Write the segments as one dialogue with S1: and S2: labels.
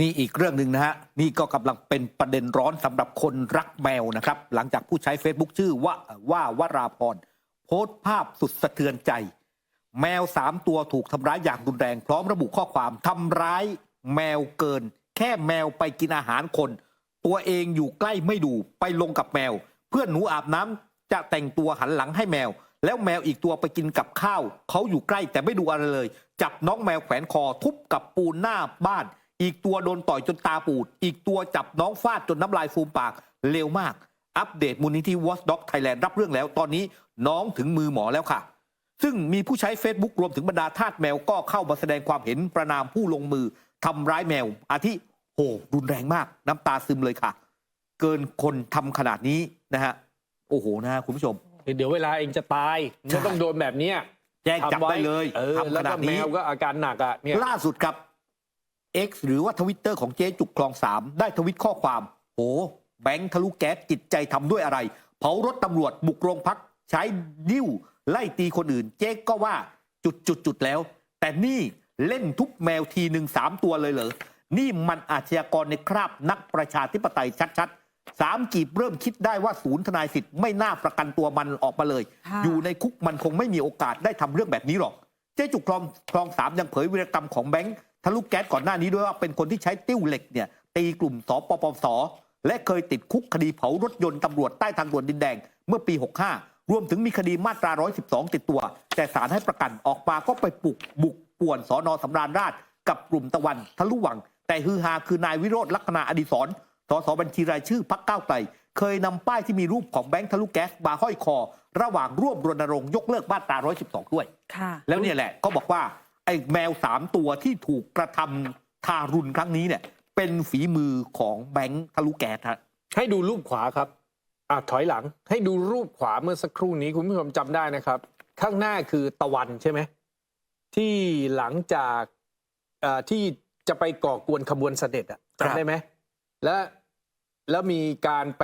S1: นี่อีกเรื่องหนึ่งนะฮะ นี่ก็กำลังเป็นประเด็นร้อนสำหรับคนรักแมวนะครับ หลังจากผู้ใช้ Facebook ชื่อว่าว่าวราพรโพสต์ภาพสุดสะเทือนใจ แมวสามตัวถูกทำร้ายอย่างรุนแรงพร้อมระบุข้อความทำร้าย แมวเกิน แค่แมวไปกินอาหารคน ตัวเองอยู่ใกล้ไม่ดูไปลงกับแมว เพื่อนหนูอาบน้ำจะแต่งตัวหันหลังให้แมว แล้วแมวอีกตัวไปกินกับข้าวเขาอยู่ใกล้แต่ไม่ดูอะไรเลย จับน้องแมวแขวนคอทุบกับปูนหน้าบ้าน อีกตัวโดนต่อยจนตาปูด อีกตัวจับน้องฟาดจนน้ำลายฟูมปากเร็วมาก อัปเดตมูลนิธิ Watch Dog Thailand รับเรื่องแล้ว ตอนนี้น้องถึงมือหมอแล้วค่ะ ซึ่งมีผู้ใช้ Facebook รวมถึงบรรดาทาสแมวก็เข้ามาแสดงความเห็นประนามผู้ลงมือทำร้ายแมว อาทิโหรุนแรงมาก น้ำตาซึมเลยค่ะ เกินคนทำขนาดนี้นะฮะโอ้โหนะฮะคุณผู้ชม
S2: เดี๋ยวเวลาเองจะตายมันก็ต้องโดนแบบเนี้ย
S1: แจ้งจับ
S2: ทำว้
S1: ได้เลย
S2: เออ
S1: ทำ
S2: แล้
S1: ข
S2: ว
S1: นา
S2: ก็
S1: ด
S2: แม
S1: นี้
S2: วก็อาการหนักอะเนี่ย
S1: ล่าสุดครับ X หรือว่าทวิตเตอร์ของเจ๊จุกคลองสามได้ทวิตข้อความโหแบงค์ทะลุแก๊สจิตใจทำด้วยอะไร เผารถตำรวจบุกโรงพัก ใช้ดิ้ว ไล่ตีคนอื่น เจ๊ก็ว่าจุดจุดจุดแล้ว แต่นี่เล่นทุบแมวทีหนึ่งสามตัวเลยเหรอ นี่มันอาชญากรในคราบนักประชาธิปไตยชัดๆสามกีบเริ่มคิดได้ว่าศูนย์ทนายสิทธิ์ไม่น่าประกันตัวมันออกมาเลย
S3: ค่ะ
S1: อยู่ในคุกมันคงไม่มีโอกาสได้ทำเรื่องแบบนี้หรอก เจ๊จุกคลองคลองสามยังเผยวีรกรรมของแบงค์ ทะลุแก๊สก่อนหน้านี้ด้วยว่าเป็นคนที่ใช้ติ้วเหล็กเนี่ยตีกลุ่มสปปส และเคยติดคุกคดีเผารถยนต์ตำรวจใต้ทางด่วนดินแดงเมื่อปี 65 รวมถึงมีคดีมาตรา 112 ติดตัว แต่ศาลให้ประกันออกมาก็ไปปลุกบุกป่วนสอนอสำราญราชกับกลุ่มตะวันทะลุวัง แต่ฮือฮาคือนายวิโรธลักษณะอดีศรสสบัญชีรายชื่อพักก้าวไกลเคยนำป้ายที่มีรูปของแบงค์ทะลุแก๊สมาห้อยคอ ระหว่างร่วมรณรงค์ยกเลิกมาตรา 112 ด้วย
S3: ค่ะ
S1: แล้วเนี่ยแหละก็บอกว่า ไอ้แมวสามตัวที่ถูกกระทำทารุณครั้งนี้เนี่ย เป็นฝีมือของแบงค์ทะลุแก๊สฮะ
S2: ให้ดูรูปขวาครับอะถอยหลัง ให้ดูรูปขวาเมื่อสักครู่นี้คุณผู้ชมจำได้นะครับ ข้างหน้าคือตะวันใช่ไหมที่หลังจากเอ่อที่จะไปก่อกวนขบวนเสด็จอะ
S1: ครับ
S2: จำได้ไหมและแล้วมีการไป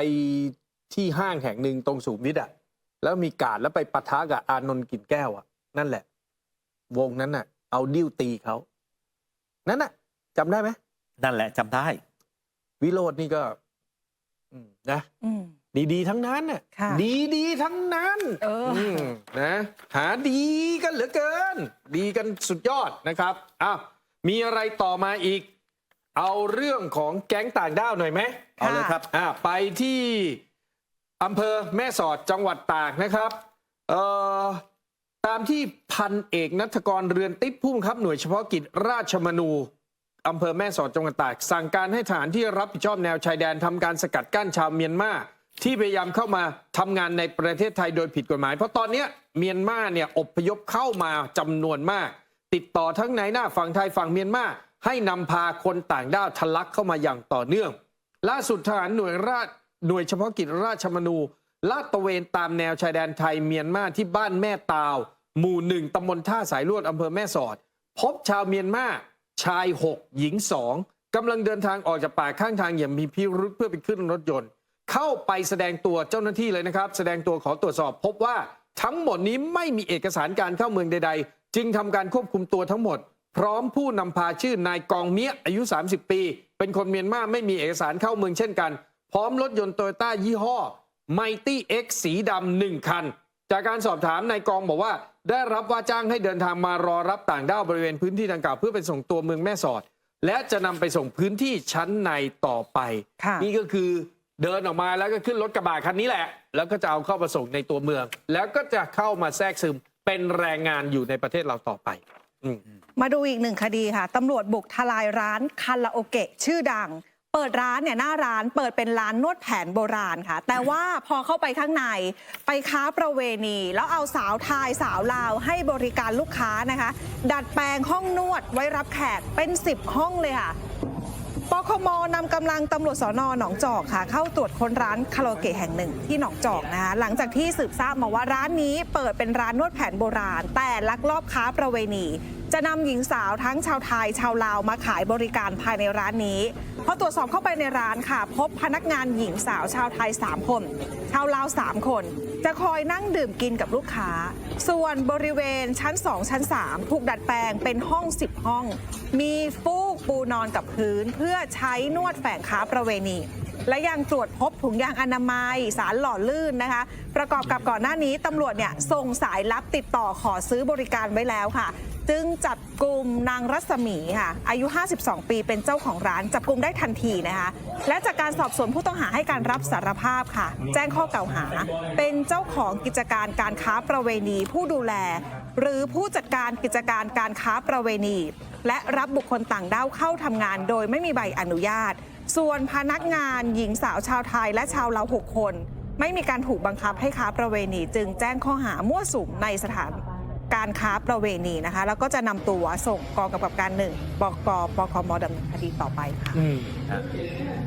S2: ที่ห้างแห่งหนึ่งตรงสุขุมวิทอะแล้วมีการแล้วไปปะทะกับอานนท์กลิ่นแก้วอะนั่นแหละ วงนั้นน่ะ เอาดิ้วตีเขา นั่นน่ะจำได้ไหม
S1: นั่นแหละจำได้
S2: วิโรจน์นี่ก็ อืมนะ
S3: อืม
S2: ดีๆ ทั้งนั้นน่ะ
S3: ค่ะ
S2: ดีๆ ทั้งนั้น
S3: เอออื
S2: มนะ หาดีกันเหลือเกิน ดีกันสุดยอดนะครับอ้าวมีอะไรต่อมาอีก เอาเรื่องของแก๊งต่างด้าวหน่อยไหม
S1: เอาเลยครับ
S2: อ่าไปที่อำเภอแม่สอดจังหวัดตากนะครับเอ่อ ตามที่พันเอกนัทกรเรือนติ๊บผู้บังคับหน่วยเฉพาะกิจราชมนูอำเภอแม่สอดจังหวัดตากสั่งการให้ทหารที่รับผิดชอบแนวชายแดนทำการสกัดกั้นชาวเมียนมาที่พยายามเข้ามาทำงานในประเทศไทยโดยผิดกฎหมาย เพราะตอนนี้เมียนมาเนี่ยอพยพเข้ามาจำนวนมาก ติดต่อทั้งในหน้าฝั่งไทยฝั่งเมียนมาให้นำพาคนต่างด้าวทะลักเข้ามาอย่างต่อเนื่อง ล่าสุดทหารหน่วยราชหน่วยเฉพาะกิจราชมนูลาดตระเวนตามแนวชายแดนไทยเมียนมาที่บ้านแม่ตาว หมู่หนึ่งตำบลท่าสายลวดอำเภอแม่สอด พบชาวเมียนมาชาย 6 หญิง 2กำลังเดินทางออกจากป่าข้างทางอย่างมีพิรุธเพื่อไปขึ้นรถยนต์ เข้าไปแสดงตัวเจ้าหน้าที่เลยนะครับ แสดงตัวขอตรวจสอบ พบว่าทั้งหมดนี้ไม่มีเอกสารการเข้าเมืองใด ๆ จึงทำการควบคุมตัวทั้งหมด พร้อมผู้นำพาชื่อนายกองเมียอายุ 30 ปี เป็นคนเมียนมาไม่มีเอกสารเข้าเมืองเช่นกัน พร้อมรถยนต์โตโยต้ายี่ห้อ Mighty X สีดำหนึ่งคัน จากการสอบถามนายกองบอกว่า ได้รับว่าจ้างให้เดินทางมารอรับต่างด้าวบริเวณพื้นที่ดังกล่าวเพื่อไปส่งตัวเมืองแม่สอด และจะนำไปส่งพื้นที่ชั้นในต่อไป
S3: ค่ะ
S2: นี่ก็คือเดินออกมาแล้วก็ขึ้นรถกระบะคันนี้แหละ แล้วก็จะเอาเข้ามาส่งในตัวเมือง แล้วก็จะเข้ามาแทรกซึมเป็นแรงงานอยู่ในประเทศเราต่อไป อืม
S3: มาดูอีกหนึ่งคดีค่ะ ตำรวจบุกทลายร้านคาราโอเกะชื่อดัง เปิดร้านเนี่ยหน้าร้านเปิดเป็นร้านนวดแผนโบราณค่ะ แต่ว่าพอเข้าไปข้างในไปค้าประเวณี แล้วเอาสาวไทยสาวลาวให้บริการลูกค้านะคะ ดัดแปลงห้องนวดไว้รับแขกเป็น 10 ห้องเลยค่ะปคมนำกำลังตำรวจสอนอหนองจอกค่ะ เข้าตรวจค้นร้านคาราโอเกะแห่งหนึ่งที่หนองจอกนะคะหลังจากที่สืบทราบมาว่าร้านนี้เปิดเป็นร้านนวดแผนโบราณ แต่ลักลอบค้าประเวณี จะนำหญิงสาวทั้งชาวไทยชาวลาวมาขายบริการภายในร้านนี้พอตรวจสอบเข้าไปในร้านค่ะ พบพนักงานหญิงสาวชาวไทย 3 คน ชาวลาว 3 คน จะคอยนั่งดื่มกินกับลูกค้า ส่วนบริเวณชั้น 2 ชั้น 3 ถูกดัดแปลงเป็นห้อง 10 ห้อง มีฟูกปูนอนกับพื้นเพื่อใช้นวดแฝงค้าประเวณี และยังตรวจพบถุงยางอนามัย สารหล่อลื่นนะคะ ประกอบกับก่อนหน้านี้ตำรวจเนี่ยส่งสายลับติดต่อขอซื้อบริการไว้แล้วค่ะ จึงจับกลุ่มนางรัศมีค่ะ อายุ 52 ปีเป็นเจ้าของร้าน จับกลุ่มได้ทันทีนะคะ และจากการสอบสวนผู้ต้องหาให้การรับสารภาพค่ะ แจ้งข้อกล่าวหา เป็นเจ้าของกิจการการค้าประเวณีผู้ดูแล หรือผู้จัดการกิจการการค้าประเวณี และรับบุคคลต่างด้าวเข้าทำงานโดยไม่มีใบอนุญาต ส่วนพนักงานหญิงสาวชาวไทยและชาวลาวหกคน ไม่มีการถูกบังคับให้ค้าประเวณี จึงแจ้งข้อหามั่วสุมในสถาน การค้าประเวณีนะคะ แล้วก็จะนำตัวส่งกองกำกับการหนึ่งบกปคมดำเนินคดีต่อไปค่ะ
S2: อืม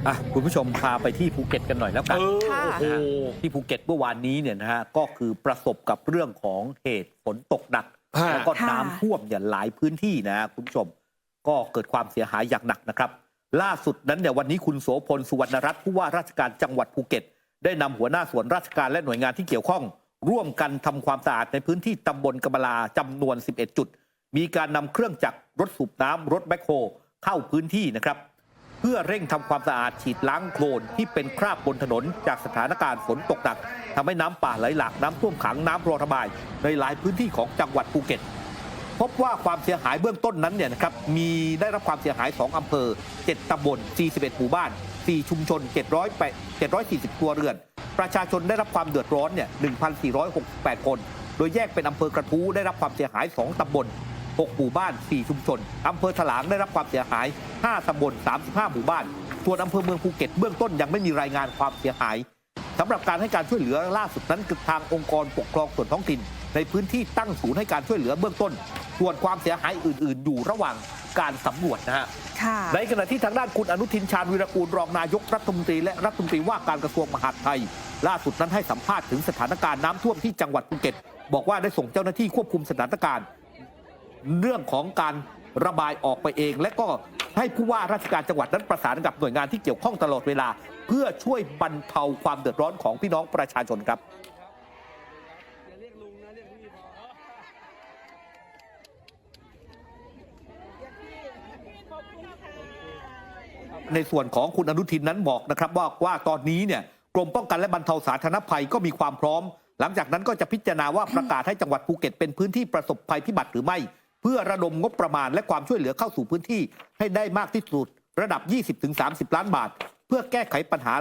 S1: อะคุณผู้ชมพาไปที่ภูเก็ตกันหน่อยแล้วกัน
S2: เออ
S3: ค่ะ
S2: โอ้โห
S1: ที่ภูเก็ตเมื่อวานนี้เนี่ยนะฮะก็คือประสบกับเรื่องของเหตุฝนตกหนัก
S2: ฮะ
S1: แล้วก็
S3: ค่ะ
S1: น้ำท่วมเนี่ยหลายพื้นที่นะฮะคุณผู้ชม ก็เกิดความเสียหายอย่างหนักนะครับ ล่าสุดนั้นเนี่ยวันนี้คุณโสพลสุวรรณรัตน์ผู้ว่าราชการจังหวัดภูเก็ต ได้นำหัวหน้าส่วนราชการและหน่วยงานที่เกี่ยวข้อง ร่วมกันทำความสะอาดในพื้นที่ตำบลกำลาจำนวน 11 จุด มีการนำเครื่องจักรรถสูบน้ำรถแบคโฮเข้าพื้นที่นะครับ เพื่อเร่งทำความสะอาดฉีดล้างโคลนที่เป็นคราบบนถนนจากสถานการณ์ฝนตกหนักทำให้น้ำป่าไหลหลากน้ำท่วมขังน้ำรอระบาย ในหลายพื้นที่ของจังหวัดภูเก็ต พบว่าความเสียหายเบื้องต้นนั้นเนี่ยนะครับมีได้รับความเสียหาย 2 อำเภอ 7ตำบล41หมู่บ้าน 4 ชุมชน 700 740 ครัวเรือน ประชาชนได้รับความเดือดร้อนเนี่ย 1,468 คน โดยแยกเป็นอำเภอกระทู้ได้รับความเสียหาย 2 ตำบล 6 หมู่บ้าน 4 ชุมชน อำเภอถลางได้รับความเสียหาย 5 ตำบล 35 หมู่บ้าน ส่วนอำเภอเมืองภูเก็ตเบื้องต้นยังไม่มีรายงานความเสียหายสำหรับการให้การช่วยเหลือล่าสุดนั้นคือทางองค์กรปกครองส่วนท้องถิ่น ในพื้นที่ตั้งศูนย์ให้การช่วยเหลือเบื้องต้นส่วนความเสียหายอื่น ๆ อยู่ระหว่างการสำรวจนะฮะ
S3: ค่ะ
S1: ในขณะที่ทางด้านคุณอนุทินชาญวีรกูลรองนายกรัฐมนตรีและรัฐมนตรีว่าการกระทรวงมหาดไทย ล่าสุดนั้นให้สัมภาษณ์ถึงสถานการณ์น้ำท่วมที่จังหวัดภูเก็ต บอกว่าได้ส่งเจ้าหน้าที่ควบคุมสถานการณ์ เรื่องของการระบายออกไปเอง และก็ให้ผู้ว่าราชการจังหวัดนั้นประสานกับหน่วยงานที่เกี่ยวข้องตลอดเวลา เพื่อช่วยบรรเทาความเดือดร้อนของพี่น้องประชาชนครับ ในส่วนของคุณอนุทินนั้นบอกนะครับว่าว่าตอนนี้เนี่ยกรมป้องกันและบรรเทาสาธารณภัยก็มีความพร้อม หลังจากนั้นก็จะพิจารณาว่าประกาศให้จังหวัดภูเก็ตเป็นพื้นที่ประสบภัยพิบัติหรือไม่ เพื่อระดมงบประมาณและความช่วยเหลือเข้าสู่พื้นที่ให้ได้มากที่สุด ระดับ 20-30 ล้านบาท เพื่อแก้ไขปัญหา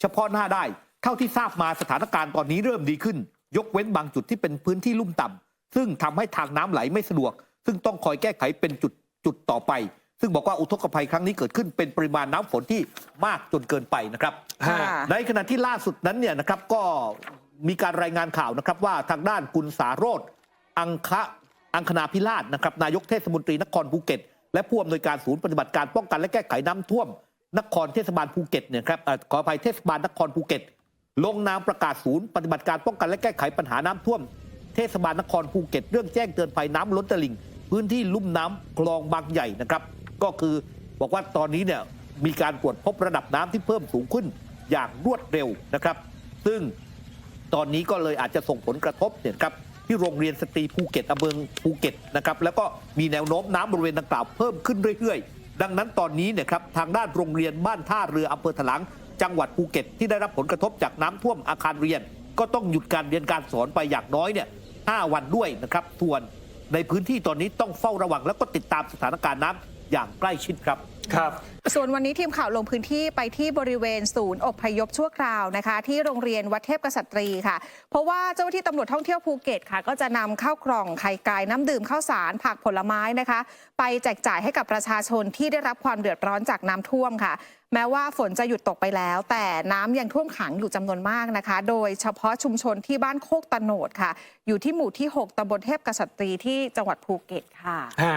S1: เฉพาะหน้าได้ เท่าที่ทราบมาสถานการณ์ตอนนี้เริ่มดีขึ้น ยกเว้นบางจุดที่เป็นพื้นที่ลุ่มต่ำซึ่งทำให้ทางน้ำไหลไม่สะดวก ซึ่งต้องคอยแก้ไขเป็นจุดจุดต่อไป ซึ่งบอกว่าอุทกภัยครั้งนี้เกิดขึ้นเป็นปริมาณน้ำฝนที่มากจนเกินไปนะครับ
S2: ฮะ
S1: ในขณะที่ล่าสุดนั้นเนี่ยนะครับก็มีการรายงานข่าวนะครับว่าทางด้านคุณสาโรธอังคะอังคณาพิราชนะครับนายกเทศมนตรีนครภูเก็ต และผู้อำนวยการศูนย์ปฏิบัติการป้องกันและแก้ไขน้ำท่วม นครเทศบาลภูเก็ตเนี่ยครับเอ่อขออภัยเทศบาลนครภูเก็ต ลงนามประกาศศูนย์ปฏิบัติการป้องกันและแก้ไขปัญหาน้ำท่วม เทศบาลนครภูเก็ต เรื่องแจ้งเตือนภัยน้ำล้นตลิ่ง พื้นที่ลุ่มน้ำคลองบางใหญ่นะครับ ก็คือบอกว่าตอนนี้เนี่ยมีการตรวจพบระดับน้ำที่เพิ่มสูงขึ้นอย่างรวดเร็วนะครับ ซึ่งตอนนี้ก็เลยอาจจะส่งผลกระทบเนี่ยครับที่โรงเรียนสตรีภูเก็ตอำเภอภูเก็ตนะครับแล้วก็มีแนวโน้มน้ำบริเวณดังกล่าวเพิ่มขึ้นเรื่อยๆ ดังนั้นตอนนี้เนี่ยครับทางด้านโรงเรียนบ้านท่าเรืออำเภอถลางจังหวัดภูเก็ต ที่ได้รับผลกระทบจากน้ำท่วมอาคารเรียน ก็ต้องหยุดการเรียนการสอนไปอย่างน้อยเนี่ยห้าวันด้วยนะครับส่วนในพื้นที่ตอนนี้ต้องเฝ้าระวังแล้วก็ติดตามสถานการณ์น้ำ อย่างใกล้ชิดครับ
S2: ครับ
S3: ส่วนวันนี้ทีมข่าวลงพื้นที่ไปที่บริเวณศูนย์อพยพชั่วคราวนะคะ ที่โรงเรียนวัดเทพกษัตรีค่ะ เพราะว่าเจ้าหน้าที่ตำรวจท่องเที่ยวภูเก็ตค่ะ ก็จะนำข้าวกล่องไข่ไก่น้ำดื่มข้าวสารผักผลไม้นะคะ ไปแจกจ่ายให้กับประชาชนที่ได้รับความเดือดร้อนจากน้ำท่วมค่ะ แม้ว่าฝนจะหยุดตกไปแล้ว แต่น้ำยังท่วมขังอยู่จำนวนมากนะคะ โดยเฉพาะชุมชนที่บ้านโคกตะโหนดค่ะ อยู่ที่หมู่ที่ 6ตำบลเทพกษัตรีที่จังหวัดภูเก็ตค่ะ
S2: ฮะ